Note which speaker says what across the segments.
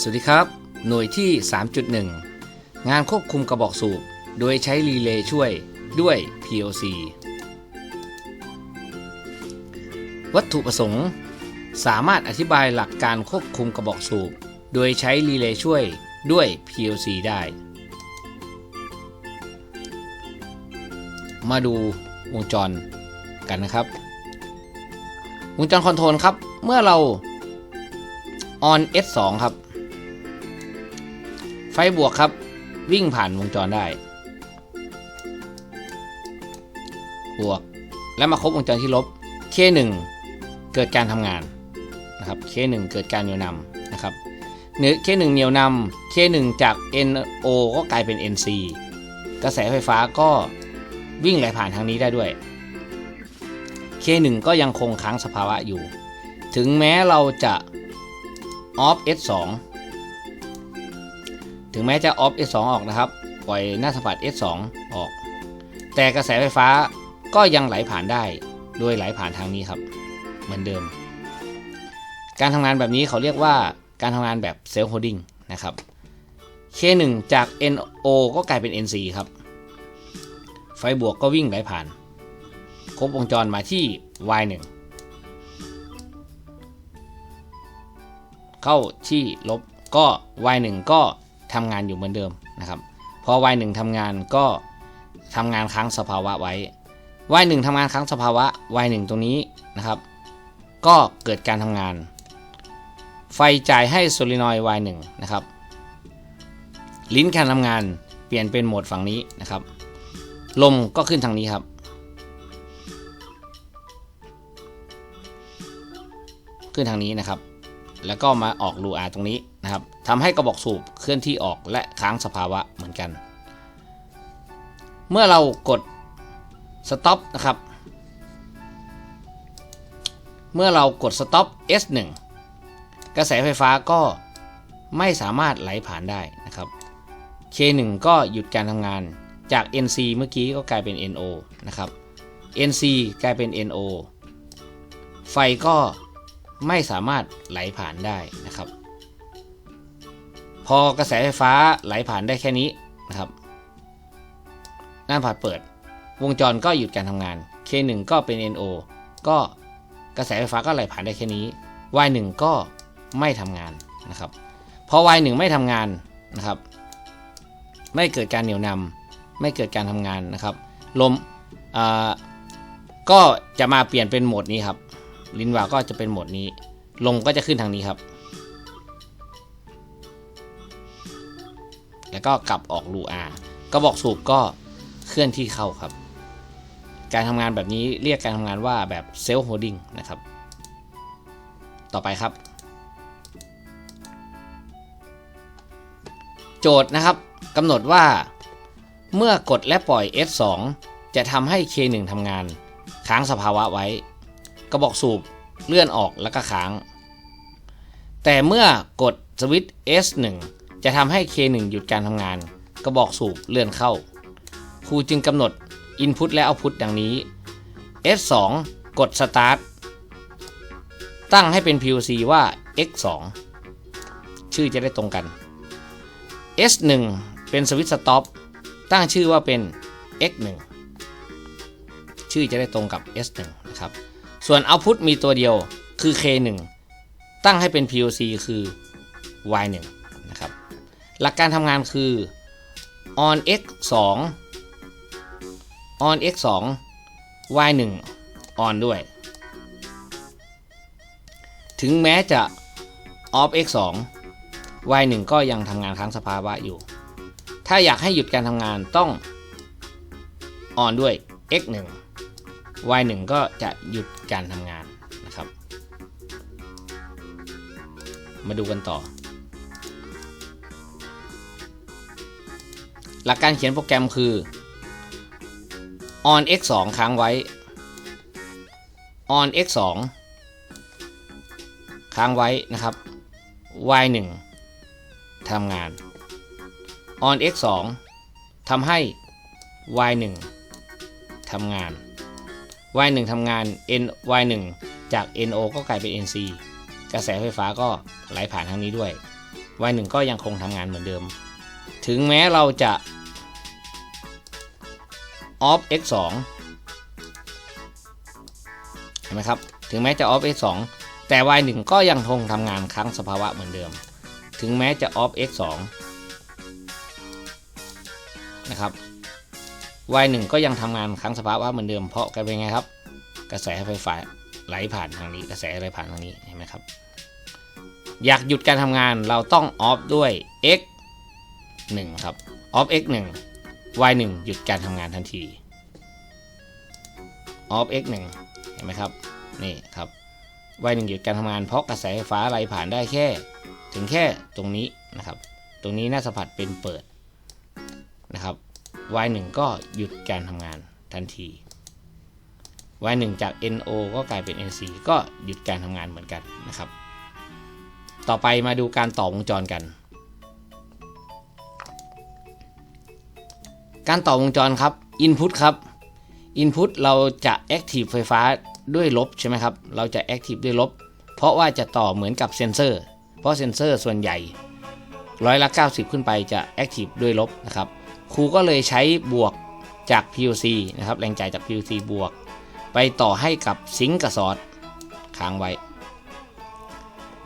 Speaker 1: สวัสดีครับ หน่วยที่ 3.1 งานควบคุมกระบอกสูบ โดยใช้รีเลย์ช่วยด้วย PLC วัตถุประสงค์ สามารถอธิบายหลักการควบคุมกระบอกสูบ โดยใช้รีเลย์ช่วยด้วย PLC ได้ มาดูวงจรกันนะครับ วงจรคอนโทรลครับ เมื่อเรา on S2 ครับ ไฟบวกครับ วิ่งผ่านวงจรได้ บวก แล้วมาครบวงจรที่ลบ K1 เกิดการทำงานนะครับ K1 เกิดการเหนี่ยวนำนะครับเนื้อ K1 เหนี่ยวนำ K1 จาก NO ก็กลายเป็น NC กระแสไฟฟ้าก็วิ่งไหลผ่านทางนี้ได้ด้วย K1 ก็ยังคงค้างสภาวะอยู่ ถึงแม้เราจะ off S2 ถึงแม้จะ off S2 ออกนะครับ ปล่อยหน้าสัมผัส S2 ออก แต่กระแสไฟฟ้าก็ยังไหลผ่านได้ โดยไหลผ่านทางนี้ครับ เหมือนเดิม การทำงานแบบนี้เขาเรียกว่าการทำงานแบบเซลล์โฮดดิ้งนะครับ K1 จาก NO ก็กลายเป็น NC ครับ ไฟบวกก็วิ่งไหลผ่าน ครบวงจรมาที่ Y1 เข้าที่ลบก็ y1 ก็ ทำงานอยู่เหมือนเดิมนะครับพอ y1 ทำงานก็ทำงานค้างสภาวะไว้ y1 ทำงานค้างสภาวะ y1 ตรงนี้นะครับ ก็เกิดการทำงาน ไฟจ่ายให้โซลินอยด์ y1 นะครับลิ้นการทำงานเปลี่ยนเป็นโหมดฝั่งนี้นะครับ ลมก็ขึ้นทางนี้ครับ ขึ้นทางนี้นะครับ แล้วก็มาออกรูอาตรงนี้นะครับทำให้กระบอกสูบเคลื่อนที่ออกและค้างสภาวะเหมือนกัน เมื่อเรากด stop นะครับ เมื่อเรากด stop S1 กระแสไฟฟ้าก็ไม่สามารถไหลผ่านได้นะครับ K1 ก็หยุดการทำงานจาก NC เมื่อกี้ก็กลายเป็น NO นะครับ NC กลายเป็น NO ไฟก็ ไม่สามารถไหลผ่านได้นะครับ พอกระแสไฟฟ้าไหลผ่านได้แค่นี้นะครับ หน้าผ่านเปิด วงจรก็หยุดการทำงาน K1 ก็เป็น NO ก็กระแสไฟฟ้าก็ไหลผ่านได้แค่นี้ Y1 ก็ไม่ทำงานนะครับ พอ Y1 ไม่ทำงานนะครับ ไม่เกิดการเหนี่ยวนำไม่เกิดการทำงานนะครับ ลมก็จะมาเปลี่ยนเป็นโหมดนี้ครับ ลิ้นวาล์วก็จะเป็นโหมดนี้ ลมก็จะขึ้นทางนี้ครับ แล้วก็กลับออกรูอากระบอกสูบก็เคลื่อนที่เข้าครับ การทำงานแบบนี้เรียกการทำงานว่าแบบเซลล์โฮดดิ้งนะครับ ต่อไปครับ โจทย์นะครับกำหนดว่าเมื่อกดและปล่อย S2 จะทำให้ K1 ทำงาน ค้างสภาวะไว้ กระบอกสูบเลื่อนออกแล้วก็ค้าง แต่เมื่อกดสวิตช์ S1 จะทำให้ K1 หยุดการทำงาน กระบอกสูบเลื่อนเข้า ครูจึงกำหนด Input และ Output ดังนี้ S2 กด Start ตั้งให้เป็น POC ว่า X2 ชื่อจะได้ตรงกัน S1 เป็นสวิตช์ Stop ตั้งชื่อว่าเป็น X1 ชื่อจะได้ตรงกับ S1 นะครับ ส่วน Output มีตัวเดียวคือ K1 ตั้งให้เป็น POC คือ Y1 นะครับ หลักการทำงานคือ on x 2 on x 2 y 1 on ด้วย ถึงแม้จะ off x 2 y 1 ก็ยังทำงานค้างสภาวะอยู่ ถ้าอยากให้หยุดการทำงานต้อง on ด้วย x 1 y 1 ก็จะหยุด การทำงานนะครับ มาดูกันต่อ หลักการเขียนโปรแกรมคือ on x 2ค้างไว้ on x 2ค้างไว้นะครับ y 1ทำงาน on x 2ทำให้ y 1ทำงาน y 1ทำงาน n y 1จาก no ก็กลายเป็น nc กระแสไฟฟ้าก็ไหลผ่านทางนี้ด้วย y 1ก็ยังคงทำงานเหมือนเดิม ถึงแม้เราจะ off x 2เห็นไหมครับ ถึงแม้จะ off x 2แต่ y 1ก็ยังคงทำงานครั้งสภาวะเหมือนเดิม ถึงแม้จะ off x 2นะครับ y 1 ก็ยังทำงานค้างสภาวะเหมือนเดิมเพราะกันเป็นไงครับ กระแสไฟฟ้าไหลผ่านทางนี้กระแสไหลผ่านทางนี้เห็นไหมครับ อยากหยุดการทำงานเราต้อง off ด้วย x 1ครับ off x 1 y 1หยุดการทำงานทันที off x 1เห็นไหมครับนี่ครับ y 1หยุดการทำงานเพราะกระแสไฟฟ้าไหลผ่านได้แค่ ถึงแค่ตรงนี้นะครับ ตรงนี้หน้าสัมผัสเป็นเปิดนะครับ y 1 ก็หยุดการทำงานทันที y 1 จาก no ก็กลายเป็น nc ก็หยุดการทำงานเหมือนกันนะครับ ต่อไปมาดูการต่อวงจรกัน การต่อวงจรครับ Input ครับ Input เราจะ Active ไฟฟ้าด้วยลบใช่ไหมครับ เราจะ Active ด้วยลบ เพราะว่าจะต่อเหมือนกับเซนเซอร์ เพราะเซนเซอร์ส่วนใหญ่ร้อยละ 90 ขึ้นไปจะ Active ด้วยลบนะครับ ครูก็เลยใช้บวกจาก PLC นะครับแรงจ่ายจาก PLC บวก ไปต่อให้กับซิงก์กับซอสค้างไว้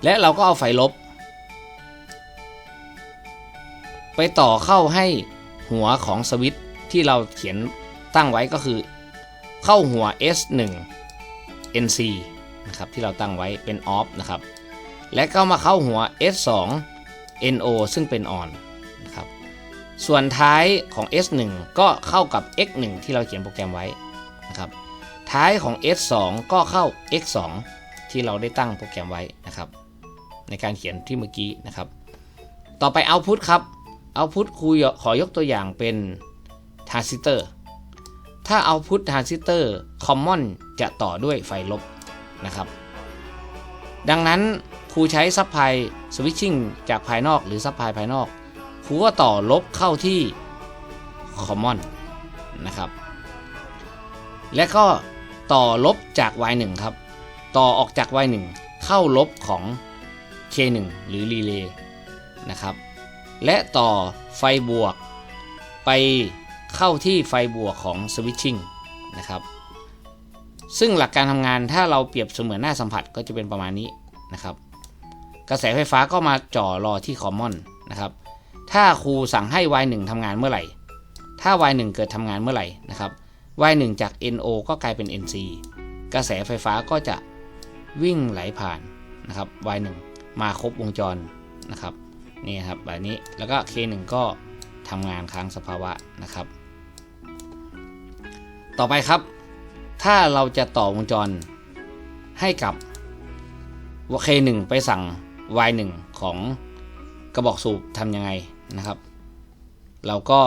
Speaker 1: และเราก็เอาไฟลบ ไปต่อเข้าให้หัวของสวิตช์ที่เราเขียนตั้งไว้ก็คือ เข้าหัว S1 NC นะครับที่เราตั้งไว้เป็น off นะครับ และก็มาเข้าหัว S2 NO ซึ่งเป็น on น ส่วนท้ายของ S1 ก็เข้ากับ X1 ที่เราเขียนโปรแกรมไว้นะครับ ท้ายของ S2 ก็เข้า X2 ที่เราได้ตั้งโปรแกรมไว้นะครับ ในการเขียนที่เมื่อกี้นะครับ ต่อไป output ครับ output ครูขอยกตัวอย่างเป็นทรานซิสเตอร์ถ้า output ทรานซิสเตอร์ common จะต่อด้วยไฟลบนะครับ ดังนั้นครูใช้ซับพลายสวิตชิ่งจากภายนอกหรือซับพภายนอก ครูก็ต่อลบเข้าที่ common นะครับ และก็ต่อลบจาก y1 ครับ ต่อออกจาก y1 เข้าลบของ K1 หรือรีเลย์นะครับ และต่อไฟบวก ไปเข้าที่ไฟบวกของสวิตชิ่งนะครับ ซึ่งหลักการทำงานถ้าเราเปรียบเสมือนหน้าสัมผัสก็จะเป็นประมาณนี้นะครับ กระแสไฟฟ้าก็มาจ่อรอที่คอมมอนนะครับ ถ้าครูสั่งให้ y1 ทำงานเมื่อไหร่ ถ้า y1 เกิดทำงานเมื่อไหร่นะครับ y1 จาก no ก็กลายเป็น nc กระแสไฟฟ้าก็จะวิ่งไหลผ่านนะครับ y1 มาครบวงจรนะครับนี่ครับแบบนี้แล้วก็ K1 ก็ทำงานค้างสภาวะนะครับ ต่อไปครับ ถ้าเราจะต่อวงจรให้กับ K1 ไปสั่ง Y1 ของ กระบอกสูบทำยังไงนะครับ เราก็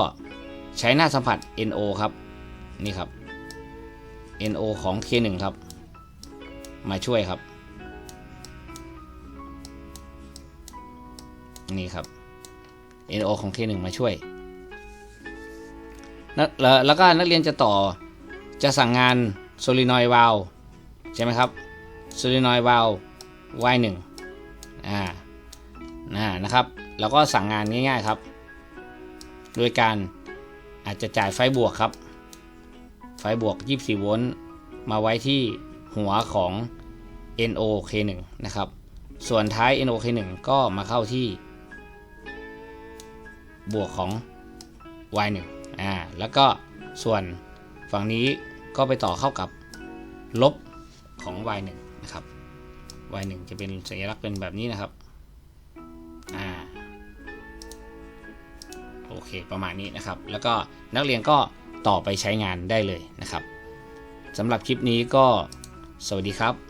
Speaker 1: ใช้หน้าสัมผัส NO ครับ นี่ครับ NO ของ K1 ครับ มาช่วยครับ นี่ครับ NO ของ K1 มาช่วย แล้วก็นักเรียนจะต่อจะสั่งงาน solenoid valve ใช่ไหมครับ solenoid valve Y1 อ่านะครับ แล้วก็สั่งงานง่ายๆครับ โดยการอาจจะจ่ายไฟบวกครับ ไฟบวก 24 โวลต์มาไว้ที่หัวของ NO K1 นะครับ ส่วนท้าย NO K1 ก็มาเข้าที่ บวกของ y1 อ่าแล้วก็ส่วนฝั่งนี้ก็ไปต่อเข้ากับลบของ y1 นะครับ y1 จะเป็นสัญลักษณ์เป็นแบบนี้นะครับ อ่า โอเค ประมาณนี้นะครับ แล้วก็นักเรียนก็ต่อไปใช้งานได้เลยนะครับสำหรับคลิปนี้ก็สวัสดีครับ